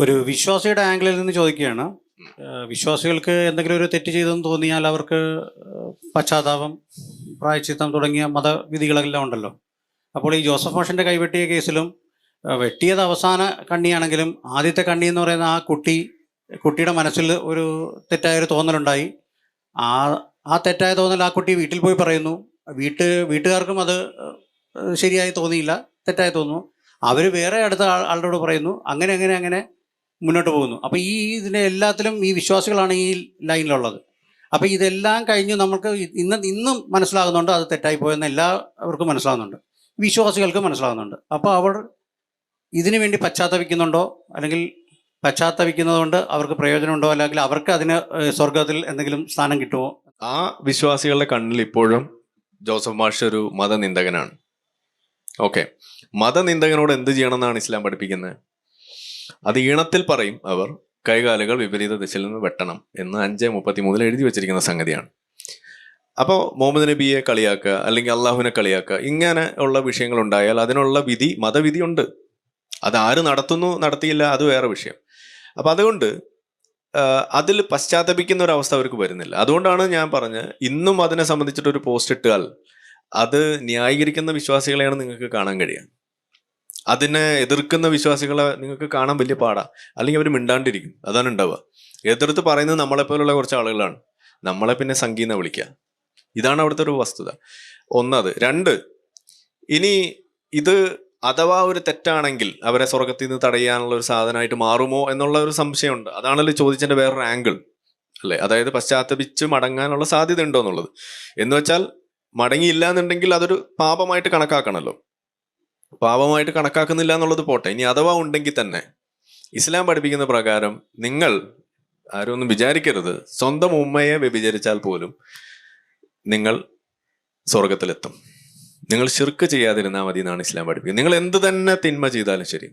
ഒരു വിശ്വാസിയുടെ ആംഗിളിൽ നിന്ന് ചോദിക്കുകയാണ്. വിശ്വാസികൾക്ക് എന്തെങ്കിലും ഒരു തെറ്റ് ചെയ്തെന്ന് തോന്നിയാൽ അവർക്ക് പശ്ചാത്താപം പ്രായച്ചിത്തം തുടങ്ങിയ മതവിധികളെല്ലാം ഉണ്ടല്ലോ. അപ്പോൾ ഈ ജോസഫ് മാഷിന്റെ കൈവെട്ടിയ കേസിലും വെട്ടിയത് അവസാന കണ്ണിയാണെങ്കിലും ആദ്യത്തെ കണ്ണി എന്ന് പറയുന്ന ആ കുട്ടി കുട്ടിയുടെ മനസ്സിൽ ഒരു തെറ്റായ ഒരു തോന്നലുണ്ടായി. ആ ആ തെറ്റായ തോന്നൽ ആ കുട്ടി വീട്ടിൽ പോയി പറയുന്നു. വീട്ട് വീട്ടുകാർക്കും അത് ശരിയായി തോന്നിയില്ല തെറ്റായി തോന്നുന്നു. അവർ വേറെ അടുത്ത ആളുടെ പറയുന്നു. അങ്ങനെ അങ്ങനെ അങ്ങനെ മുന്നോട്ട് പോകുന്നു. അപ്പോൾ ഈ ഇതിനെ എല്ലാത്തിലും ഈ വിശ്വാസികളാണ് ഈ ലൈനിലുള്ളത്. അപ്പോൾ ഇതെല്ലാം കഴിഞ്ഞ് നമുക്ക് ഇന്ന് ഇന്നും മനസ്സിലാകുന്നുണ്ട് അത് തെറ്റായി പോയെന്ന് എല്ലാവർക്കും മനസ്സിലാകുന്നുണ്ട്. വിശ്വാസികൾക്ക് മനസ്സിലാകുന്നുണ്ട്. അപ്പോൾ അവർ ഇതിനു വേണ്ടി പശ്ചാത്തപിക്കുന്നുണ്ടോ? അല്ലെങ്കിൽ പശ്ചാത്തപിക്കുന്നതുകൊണ്ട് അവർക്ക് പ്രയോജനമുണ്ടോ? അല്ലെങ്കിൽ അവർക്ക് അതിന് സ്വർഗത്തിൽ എന്തെങ്കിലും സ്ഥാനം കിട്ടുമോ? ആ വിശ്വാസികളുടെ കണ്ണിൽ ഇപ്പോഴും ജോസഫ് മാഷ് ഒരു മതനിന്ദകനാണ്. ഓക്കെ. മതനിന്ദകനോട് എന്ത് ചെയ്യണമെന്നാണ് ഇസ്ലാം പഠിപ്പിക്കുന്നത്? അത് ഈണത്തിൽ പറയും അവർ കൈകാലുകൾ വിപരീത ദിശയിൽ നിന്ന് വെട്ടണം എന്ന് അഞ്ച് മുപ്പത്തി മൂന്നിൽ എഴുതി വെച്ചിരിക്കുന്ന സംഗതിയാണ്. അപ്പോൾ മുഹമ്മദ് നബിയെ കളിയാക്കുക അല്ലെങ്കിൽ അള്ളാഹുവിനെ കളിയാക്കുക ഇങ്ങനെ ഉള്ള വിഷയങ്ങൾ ഉണ്ടായാൽ അതിനുള്ള വിധി മതവിധി ഉണ്ട്. അത് ആര് നടത്തുന്നു നടത്തിയില്ല അത് വേറെ വിഷയം. അപ്പം അതുകൊണ്ട് അതിൽ പശ്ചാത്തപിക്കുന്ന ഒരു അവസ്ഥ അവർക്ക് വരുന്നില്ല. അതുകൊണ്ടാണ് ഞാൻ പറഞ്ഞ് ഇന്നും അതിനെ സംബന്ധിച്ചിട്ടൊരു പോസ്റ്റ് ഇട്ടാൽ അത് ന്യായീകരിക്കുന്ന വിശ്വാസികളെയാണ് നിങ്ങൾക്ക് കാണാൻ കഴിയുക. അതിനെ എതിർക്കുന്ന വിശ്വാസികളെ നിങ്ങൾക്ക് കാണാൻ വലിയ പാടാ. അല്ലെങ്കിൽ അവർ മിണ്ടാണ്ടിരിക്കും. അതാണ് ഉണ്ടാവുക. എതിർത്ത് പറയുന്നത് നമ്മളെ നമ്മളെപ്പോലുള്ള കുറച്ച് ആളുകളാണ്. നമ്മളെ പിന്നെ സംഗീതം വിളിക്കുക. ഇതാണ് അവിടുത്തെ ഒരു വസ്തുത. ഒന്നത്. രണ്ട് ഇനി ഇത് അഥവാ ഒരു തെറ്റാണെങ്കിൽ അവരെ സ്വർഗത്തിൽ നിന്ന് തടയാനുള്ള ഒരു സാധനമായിട്ട് മാറുമോ എന്നുള്ള ഒരു സംശയമുണ്ട്. അതാണല്ലോ ചോദിച്ചതിന്റെ വേറൊരു ആംഗിൾ അല്ലെ? അതായത് പശ്ചാത്തപിച്ച് മടങ്ങാനുള്ള സാധ്യത ഉണ്ടോ എന്നുള്ളത്. എന്ന് വെച്ചാൽ മടങ്ങിയില്ല എന്നുണ്ടെങ്കിൽ അതൊരു പാപമായിട്ട് കണക്കാക്കണമല്ലോ പാപമായിട്ട് കണക്കാക്കുന്നില്ല എന്നുള്ളത് പോട്ടെ. ഇനി അഥവാ ഉണ്ടെങ്കിൽ തന്നെ ഇസ്ലാം പഠിപ്പിക്കുന്ന പ്രകാരം നിങ്ങൾ ആരും ഒന്നും വിചാരിക്കരുത്. സ്വന്തം ഉമ്മയെ വ്യഭിചരിച്ചാൽ പോലും നിങ്ങൾ സ്വർഗത്തിലെത്തും നിങ്ങൾ ശിർക്ക് ചെയ്യാതിരുന്നാൽ മതി എന്നാണ് ഇസ്ലാം പഠിപ്പിക്കുന്നത്. നിങ്ങൾ എന്ത് തന്നെ തിന്മ ചെയ്താലും ശരി.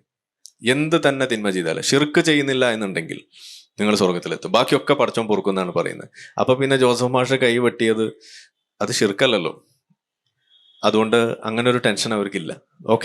എന്ത് തന്നെ തിന്മ ചെയ്താലും ഷിർക്ക് ചെയ്യുന്നില്ല എന്നുണ്ടെങ്കിൽ നിങ്ങൾ സ്വർഗത്തിലെത്തും ബാക്കിയൊക്കെ പടച്ചോൻ പൊറുക്കുന്നാണ് പറയുന്നത്. അപ്പൊ പിന്നെ ജോസഫ് മാഷ കൈ വെട്ടിയത് അത് ഷിർക്കല്ലല്ലോ അതുകൊണ്ട് അങ്ങനെ ഒരു ടെൻഷൻ അവർക്കില്ല ഓക്കെ.